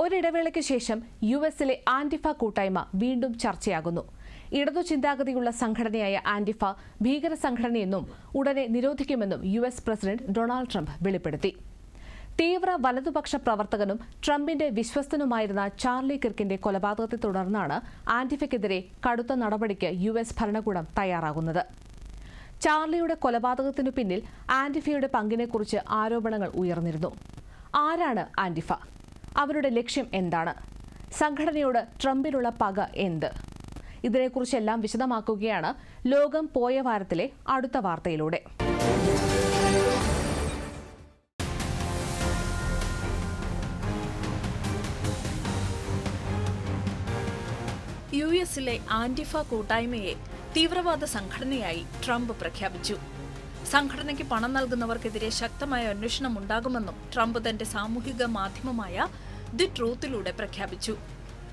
ഒരിടവേളയ്ക്ക് ശേഷം യു എസിലെ ആന്റിഫ കൂട്ടായ്മ വീണ്ടും ചർച്ചയാകുന്നു. ഇടതു ചിന്താഗതിയുള്ള സംഘടനയായ ആന്റിഫ ഭീകര സംഘടനയെന്നും ഉടനെ നിരോധിക്കുമെന്നും U S president Donald Trump വെളിപ്പെടുത്തി. തീവ്ര വലതുപക്ഷ പ്രവർത്തകനും ട്രംപിന്റെ വിശ്വസ്തനുമായിരുന്ന ചാർലി കിർക്കിന്റെ കൊലപാതകത്തെ തുടർന്നാണ് ആന്റിഫയ്ക്കെതിരെ കടുത്ത നടപടിക്ക് യു എസ് ഭരണകൂടം തയ്യാറാകുന്നത്. ചാർലിയുടെ കൊലപാതകത്തിനു പിന്നിൽ ആന്റിഫയുടെ പങ്കിനെക്കുറിച്ച് ആരോപണങ്ങൾ ഉയർന്നിരുന്നു. ആരാണ് ആന്റിഫ അവരുടെ ലക്ഷ്യം എന്താണ്? സംഘടനയോട് ട്രംപിനുള്ള പക എന്ത്? ഇതിനെക്കുറിച്ചെല്ലാം വിശദമാക്കുകയാണ് ലോകം പോയ വാരത്തിലെ അടുത്ത വാർത്തയിലൂടെ. യു എസിലെ ആന്റിഫ കൂട്ടായ്മയെ തീവ്രവാദ സംഘടനയായി ട്രംപ് പ്രഖ്യാപിച്ചു. സംഘടനയ്ക്ക് പണം നൽകുന്നവർക്കെതിരെ ശക്തമായ അന്വേഷണം ഉണ്ടാകുമെന്നും ട്രംപ് തന്റെ സാമൂഹിക മാധ്യമമായ ദി ട്രൂത്തിലൂടെ പ്രഖ്യാപിച്ചു.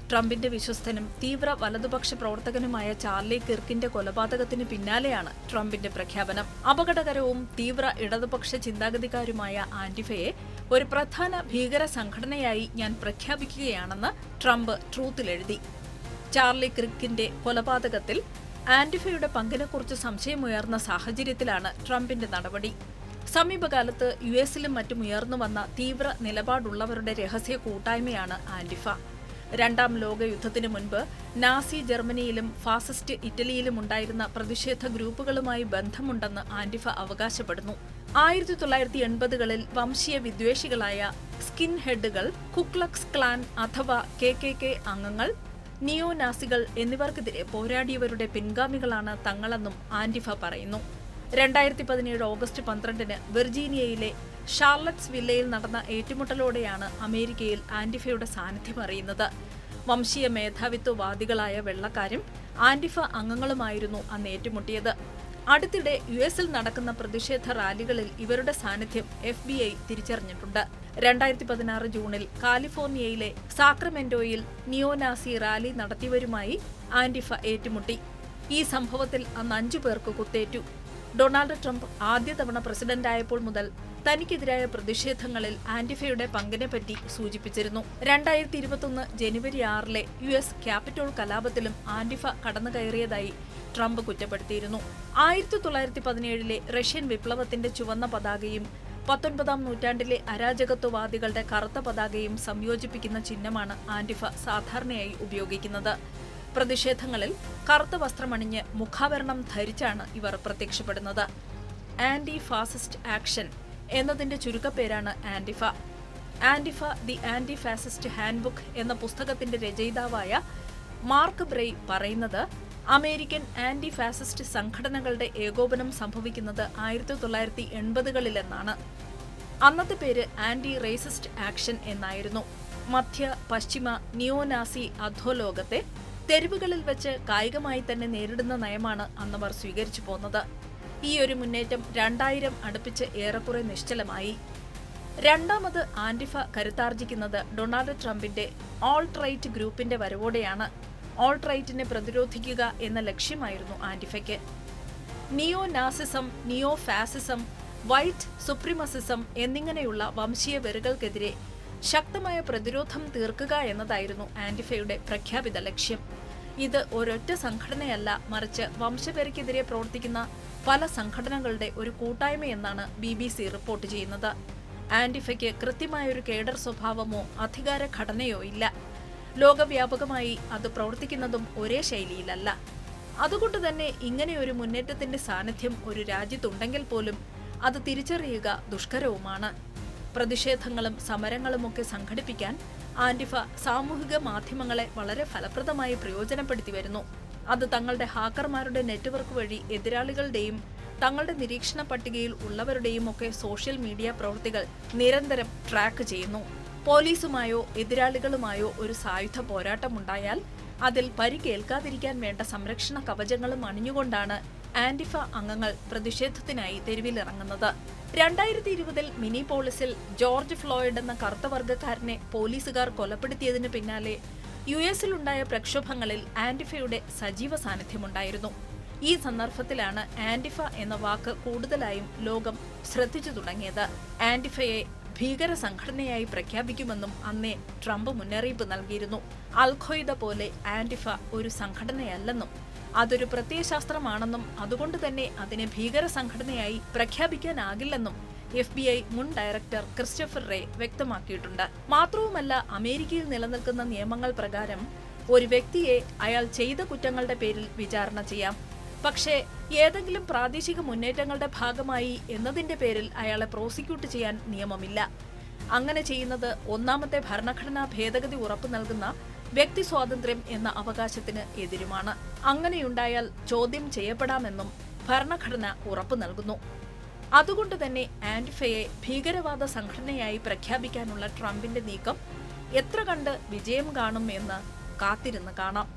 ട്രംപിന്റെ വിശ്വസ്തനും തീവ്ര വലതുപക്ഷ പ്രവർത്തകനുമായ ചാർലി കിർക്കിന്റെ കൊലപാതകത്തിന് പിന്നാലെയാണ് ട്രംപിന്റെ പ്രഖ്യാപനം. അപകടകരവും തീവ്ര ഇടതുപക്ഷ ചിന്താഗതിക്കാരുമായ ആന്റിഫയെ ഒരു പ്രധാന ഭീകര സംഘടനയായി ഞാൻ പ്രഖ്യാപിക്കുകയാണെന്ന് ട്രംപ് ട്രൂത്തിലെഴുതി. ചാർലി ക്രിക്കിന്റെ കൊലപാതകത്തിൽ ആന്റിഫയുടെ പങ്കിനെക്കുറിച്ച് സംശയമുയർന്ന സാഹചര്യത്തിലാണ് ട്രംപിന്റെ നടപടി. സമീപകാലത്ത് യു എസിലും മറ്റും ഉയർന്നു വന്ന തീവ്ര നിലപാടുള്ളവരുടെ രഹസ്യ കൂട്ടായ്മയാണ് ആന്റിഫ. രണ്ടാം ലോക യുദ്ധത്തിന് മുൻപ് നാസി ജർമ്മനിയിലും ഫാസിസ്റ്റ് ഇറ്റലിയിലും ഉണ്ടായിരുന്ന പ്രതിഷേധ ഗ്രൂപ്പുകളുമായി ബന്ധമുണ്ടെന്ന് ആന്റിഫ അവകാശപ്പെടുന്നു. ആയിരത്തി തൊള്ളായിരത്തി എൺപതുകളിൽ വംശീയ വിദ്വേഷികളായ സ്കിൻ ഹെഡുകൾ കുക്ലക്സ് ക്ലാൻ അഥവാ കെ കെ കെ അംഗങ്ങൾ നിയോ നാസികൾ എന്നിവർക്കെതിരെ പോരാടിയവരുടെ പിൻഗാമികളാണ് തങ്ങളെന്നും ആന്റിഫ പറയുന്നു. രണ്ടായിരത്തി പതിനേഴ് ഓഗസ്റ്റ് പന്ത്രണ്ടിന് വെർജീനിയയിലെ ഷാർലറ്റ്സ് വില്ലയിൽ നടന്ന ഏറ്റുമുട്ടലോടെയാണ് അമേരിക്കയിൽ ആന്റിഫയുടെ സാന്നിധ്യം അറിയുന്നത്. വംശീയ മേധാവിത്വവാദികളായ വെള്ളക്കാരും ആന്റിഫ അംഗങ്ങളുമായിരുന്നു അന്ന് ഏറ്റുമുട്ടിയത്. അടുത്തിടെ യു എസിൽ നടക്കുന്ന പ്രതിഷേധ റാലികളിൽ ഇവരുടെ സാന്നിധ്യം എഫ് ബി ഐ തിരിച്ചറിഞ്ഞിട്ടുണ്ട്. രണ്ടായിരത്തി പതിനാറ് ജൂണിൽ കാലിഫോർണിയയിലെ സാക്രമെന്റോയിൽ നിയോനാസി റാലി നടത്തിയവരുമായി ആന്റിഫ ഏറ്റുമുട്ടി. ഈ സംഭവത്തിൽ അന്ന് അഞ്ചു പേർക്ക് കുത്തേറ്റു. ഡൊണാൾഡ് ട്രംപ് ആദ്യ തവണ പ്രസിഡന്റായപ്പോൾ മുതൽ തനിക്കെതിരായ പ്രതിഷേധങ്ങളിൽ ആന്റിഫയുടെ പങ്കിനെപ്പറ്റി സൂചിപ്പിച്ചിരുന്നു. രണ്ടായിരത്തി ഇരുപത്തൊന്ന് ജനുവരി ആറിലെ യു എസ് ക്യാപിറ്റോൾ കലാപത്തിലും ആന്റിഫ കടന്നുകയറിയതായി ട്രംപ് കുറ്റപ്പെടുത്തിയിരുന്നു. ആയിരത്തി തൊള്ളായിരത്തി പതിനേഴിലെ റഷ്യൻ വിപ്ലവത്തിന്റെ ചുവന്ന പതാകയും പത്തൊൻപതാം നൂറ്റാണ്ടിലെ അരാജകത്വവാദികളുടെ കറുത്ത പതാകയും സംയോജിപ്പിക്കുന്ന ചിഹ്നമാണ് ആന്റിഫ സാധാരണയായി ഉപയോഗിക്കുന്നത്. പ്രതിഷേധങ്ങളിൽ കറുത്ത വസ്ത്രമണിഞ്ഞ് മുഖാവരണം ധരിച്ചാണ് ഇവർ പ്രത്യക്ഷപ്പെടുന്നത്. ആന്റി ഫാസിസ്റ്റ് ആക്ഷൻ എന്നതിന്റെ ചുരുക്കപ്പേരാണ് Antifa Antifa the anti fascist handbook എന്ന പുസ്തകത്തിന്റെ രചയിതാവായ മാർക്ക് ബ്രെയ് പറയുന്നത് അമേരിക്കൻ ആന്റി ഫാസിസ്റ്റ് സംഘടനകളുടെ ഏകോപനം സംഭവിക്കുന്നത് ആയിരത്തി തൊള്ളായിരത്തി എൺപതുകളിലെന്നാണ് അന്നത്തെ പേര് ആന്റി റേസിസ്റ്റ് ആക്ഷൻ എന്നായിരുന്നു. മധ്യ പശ്ചിമ നിയോനാസി അധോലോകത്തെ തെരുവുകളിൽ വെച്ച് കായികമായി തന്നെ നേരിടുന്ന നയമാണ് അന്നവർ സ്വീകരിച്ചു പോന്നത്. ഈ ഒരു മുന്നേറ്റം രണ്ടായിരം അടുപ്പിച്ച് ഏറെക്കുറെ നിശ്ചലമായി. രണ്ടാമത് ആന്റിഫ കരുത്താർജിക്കുന്നത് ഡൊണാൾഡ് ട്രംപിന്റെ ഓൾട്ട് റൈറ്റ് ഗ്രൂപ്പിന്റെ വരവോടെയാണ്. ഓൾട്ട് റൈറ്റിനെ പ്രതിരോധിക്കുക എന്ന ലക്ഷ്യമായിരുന്നു ആന്റിഫയ്ക്ക്. Neo Nazism neo fascism white supremacism എന്നിങ്ങനെയുള്ള വംശീയ വെറുകൾക്കെതിരെ ശക്തമായ പ്രതിരോധം തീർക്കുക എന്നതായിരുന്നു ആന്റിഫയുടെ പ്രഖ്യാപിത ലക്ഷ്യം. ഇത് ഒരൊറ്റ സംഘടനയല്ല മറിച്ച് വംശവെറിക്കെതിരെ പ്രവർത്തിക്കുന്ന പല സംഘടനകളുടെ ഒരു കൂട്ടായ്മയെന്നാണ് ബി ബി സി റിപ്പോർട്ട് ചെയ്യുന്നത്. ആന്റിഫയ്ക്ക് കൃത്യമായൊരു കേഡർ സ്വഭാവമോ അധികാര ഘടനയോ ഇല്ല. ലോകവ്യാപകമായി അത് പ്രവർത്തിക്കുന്നതും ഒരേ ശൈലിയിലല്ല. അതുകൊണ്ട് തന്നെ ഇങ്ങനെ ഒരു മുന്നേറ്റത്തിന്റെ സാന്നിധ്യം ഒരു രാജ്യത്തുണ്ടെങ്കിൽ പോലും അത് തിരിച്ചറിയുക ദുഷ്കരവുമാണ്. പ്രതിഷേധങ്ങളും സമരങ്ങളുമൊക്കെ സംഘടിപ്പിക്കാൻ ആന്റിഫ സാമൂഹിക മാധ്യമങ്ങളെ വളരെ ഫലപ്രദമായി പ്രയോജനപ്പെടുത്തി വരുന്നു. അത് തങ്ങളുടെ ഹാക്കർമാരുടെ നെറ്റ്വർക്ക് വഴി എതിരാളികളുടെയും തങ്ങളുടെ നിരീക്ഷണ പട്ടികയിൽ ഉള്ളവരുടെയും ഒക്കെ സോഷ്യൽ മീഡിയ പ്രവൃത്തികൾ നിരന്തരം ട്രാക്ക് ചെയ്യുന്നു. പോലീസുമായോ എതിരാളികളുമായോ ഒരു സായുധ പോരാട്ടമുണ്ടായാൽ അതിൽ പരിക്കേൽക്കാതിരിക്കാൻ വേണ്ട സംരക്ഷണ കവചങ്ങളും അണിഞ്ഞുകൊണ്ടാണ് ആന്റിഫ അംഗങ്ങൾ പ്രതിഷേധത്തിനായി തെരുവിലിറങ്ങുന്നത്. രണ്ടായിരത്തി ഇരുപതിൽ മിനി പോളിസിൽ ജോർജ് ഫ്ലോയിഡ് എന്ന കറുത്ത വർഗക്കാരനെ പോലീസുകാർ കൊലപ്പെടുത്തിയതിന് പിന്നാലെ യു എസിലുണ്ടായ പ്രക്ഷോഭങ്ങളിൽ ആന്റിഫയുടെ സജീവ സാന്നിധ്യമുണ്ടായിരുന്നു. ഈ സന്ദർഭത്തിലാണ് ആന്റിഫ എന്ന വാക്ക് കൂടുതലായും ലോകം ശ്രദ്ധിച്ചു തുടങ്ങിയത്. ആന്റിഫയെ ഭീകര സംഘടനയായി പ്രഖ്യാപിക്കുമെന്നും അന്നേ ട്രംപ് മുന്നറിയിപ്പ് നൽകിയിരുന്നു. അൽഖയ്ദ പോലെ ആന്റിഫ ഒരു സംഘടനയല്ലെന്നും അതൊരു പ്രത്യയശാസ്ത്രമാണെന്നും അതുകൊണ്ട് തന്നെ അതിനെ ഭീകര സംഘടനയായി പ്രഖ്യാപിക്കാനാകില്ലെന്നും എഫ് ബി ഐ മുൻ ഡയറക്ടർ ക്രിസ്റ്റഫർ റേ വ്യക്തമാക്കിയിട്ടുണ്ട്. മാത്രവുമല്ല അമേരിക്കയിൽ നിലനിൽക്കുന്ന നിയമങ്ങൾ പ്രകാരം ഒരു വ്യക്തിയെ അയാൾ ചെയ്ത കുറ്റങ്ങളുടെ പേരിൽ വിചാരണ ചെയ്യാം. പക്ഷേ ഏതെങ്കിലും പ്രാദേശിക മുന്നേറ്റങ്ങളുടെ ഭാഗമായി എന്നതിന്റെ പേരിൽ അയാളെ പ്രോസിക്യൂട്ട് ചെയ്യാൻ നിയമമില്ല. അങ്ങനെ ചെയ്യുന്നത് ഒന്നാമത്തെ ഭരണഘടനാ ഭേദഗതി ഉറപ്പു നൽകുന്ന വ്യക്തി സ്വാതന്ത്ര്യം എന്ന അവകാശത്തിന് എതിരുമാണ്. അങ്ങനെയുണ്ടായാൽ ചോദ്യം ചെയ്യപ്പെടാമെന്നും ഭരണഘടന ഉറപ്പു നൽകുന്നു. അതുകൊണ്ട് തന്നെ ആന്റിഫയെ ഭീകരവാദ സംഘടനയായി പ്രഖ്യാപിക്കാനുള്ള ട്രംപിന്റെ നീക്കം എത്ര കണ്ട് വിജയം കാണും എന്ന് കാത്തിരുന്ന് കാണാം.